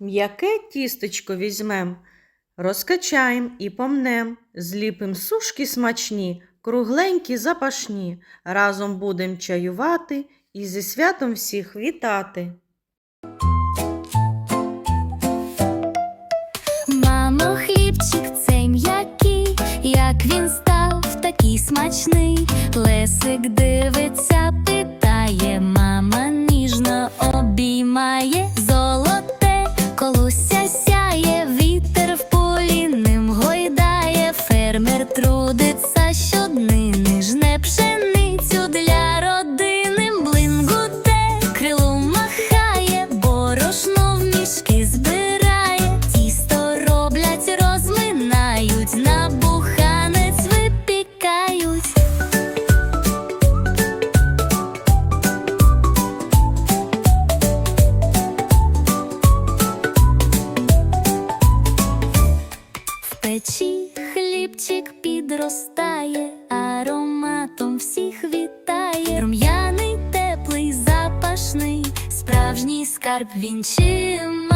м'яке тістечко візьмем, розкачаєм і помнем, зліпим сушки смачні, кругленькі запашні, разом будем чаювати і зі святом всіх вітати. Мамо, хлібчик цей м'який, як він став такий смачний. Лесик дивиться, печі хлібчик підростає, ароматом всіх вітає. Рум'яний, теплий, запашний, справжній скарб він чималий.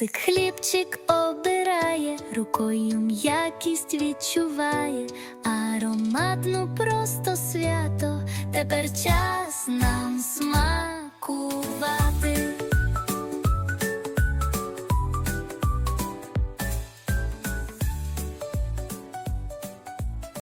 Лесик хлібчик обирає, рукою м'якість відчуває, ароматну просто свято, тепер час нам смак.